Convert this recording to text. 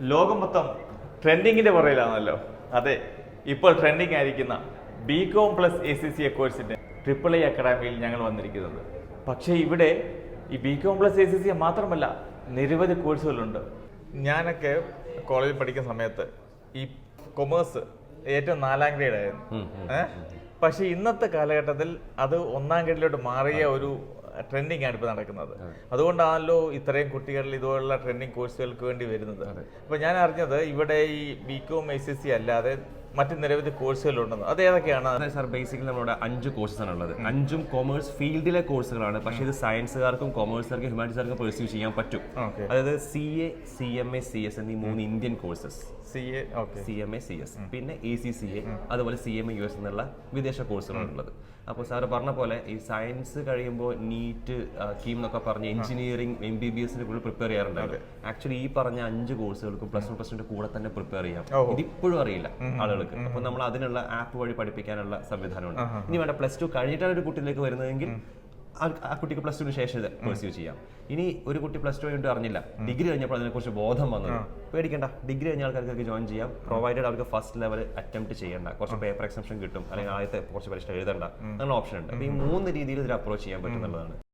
ലോകം മൊത്തം ട്രെൻഡിങ്ങിന്റെ പുറയിലാണല്ലോ അതെ ഇപ്പോൾ ട്രെൻഡിങ് ആയിരിക്കുന്ന B com plus A C C A കോഴ്സിന്റെ ട്രിപ്പിൾ എ അക്കാഡമിയിൽ ഞങ്ങൾ വന്നിരിക്കുന്നത്. പക്ഷേ ഇവിടെ ഈ B com plus A C C A മാത്രമല്ല നിരവധി കോഴ്സുകളുണ്ട് ഞാനൊക്കെ കോളേജിൽ പഠിക്കുന്ന സമയത്ത് ഈ കൊമേഴ്സ് ഏറ്റവും നാലാം ഗ്രേഡായിരുന്നു പക്ഷെ ഇന്നത്തെ കാലഘട്ടത്തിൽ അത് ഒന്നാം ഗ്രേഡിലോട്ട് മാറിയ ഒരു ട്രെൻഡിങ് ആണ് ഇപ്പോൾ നടക്കുന്നത്. അതുകൊണ്ടാണല്ലോ ഇത്രയും കുട്ടികൾ ഇതുപോലുള്ള ട്രെൻഡിങ് കോഴ്സുകൾക്ക് വേണ്ടി വരുന്നത്. അപ്പോൾ ഞാൻ അറിഞ്ഞത് ഇവിടെ ഈ B com S S C അല്ലാതെ മറ്റ് നിരവധി കോഴ്സുകളുണ്ടെന്ന്. അത് ഏതൊക്കെയാണ്? അതെ സാർ ബേസിക്കലി നമ്മുടെ അഞ്ച് കോഴ്സസ് ആണ് ഉള്ളത്. അഞ്ചും കൊമേഴ്സ് ഫീൽഡിലെ കോഴ്സുകളാണ് പക്ഷെ ഇത് സയൻസുകാർക്കും കൊമേഴ്സുകാർക്കും ഹ്യൂമാനിറ്റീസുകാർക്കും പെർസ്യൂ ചെയ്യാൻ പറ്റും. അതായത് C A C M A C S എന്നീ മൂന്ന് Indian courses C A okay C M A C S പിന്നെ എ സി സി എ അതുപോലെ C M A U S എന്നുള്ള വിദേശ കോഴ്സുകളാണ് ഉള്ളത്. അപ്പോൾ സാറ് പറഞ്ഞ പോലെ ഈ സയൻസ് കഴിയുമ്പോൾ നീറ്റ് കീം എന്നൊക്കെ പറഞ്ഞ് എഞ്ചിനീയറിംഗ് എം ബി ബി എസിന് കൂടുതൽ പ്രിപ്പയർ ചെയ്യാറുണ്ടല്ലോ. ആക്ച്വലി ഈ പറഞ്ഞ അഞ്ച് കോഴ്സുകൾക്കും പ്ലസ് വൺ പ്ലസ് ടുന്റെ കൂടെ തന്നെ പ്രിപ്പയർ ചെയ്യാം. ഇതിപ്പോഴും അറിയില്ല ആളുകൾക്ക് അപ്പോൾ നമ്മൾ അതിനുള്ള ആപ്പ് വഴി പഠിപ്പിക്കാനുള്ള സംവിധാനമുണ്ട്. ഇനി വേണ്ട പ്ലസ് ടു കഴിഞ്ഞിട്ടാണ് ഒരു കുട്ടിയിലേക്ക് വരുന്നതെങ്കിൽ ആ- കുട്ടിക്ക് പ്ലസ് ടുവിന് ശേഷം ഇത് പെർസ്യൂ ചെയ്യാം. ഇനി ഒരു കുട്ടി പ്ലസ് ടു കഴിഞ്ഞിട്ട് അറിഞ്ഞില്ല. ഡിഗ്രി കഴിഞ്ഞപ്പോൾ അതിനെക്കുറിച്ച് ബോധം വന്നത്. പേടിക്കണ്ട. ഡിഗ്രി കഴിഞ്ഞ ആൾക്കാർക്ക് ജോയിൻ ചെയ്യാം. പ്രൊവൈഡഡ് അവർക്ക് ഫസ്റ്റ് ലെവൽ അറ്റംപ്റ്റ് ചെയ്യണ്ട. കുറച്ച് പേപ്പർ എക്സംഷൻ കിട്ടും. അല്ലെങ്കിൽ ആദ്യത്തെ കുറച്ച് പരീക്ഷ എഴുതണ്ട. അങ്ങനെ ഓപ്ഷൻ ഉണ്ട്. അപ്പോൾ ഈ മൂന്ന് രീതിയിൽ ഇതിൽ അപ്രോച്ച് ചെയ്യാൻ പറ്റും എന്നുള്ളതാണ്.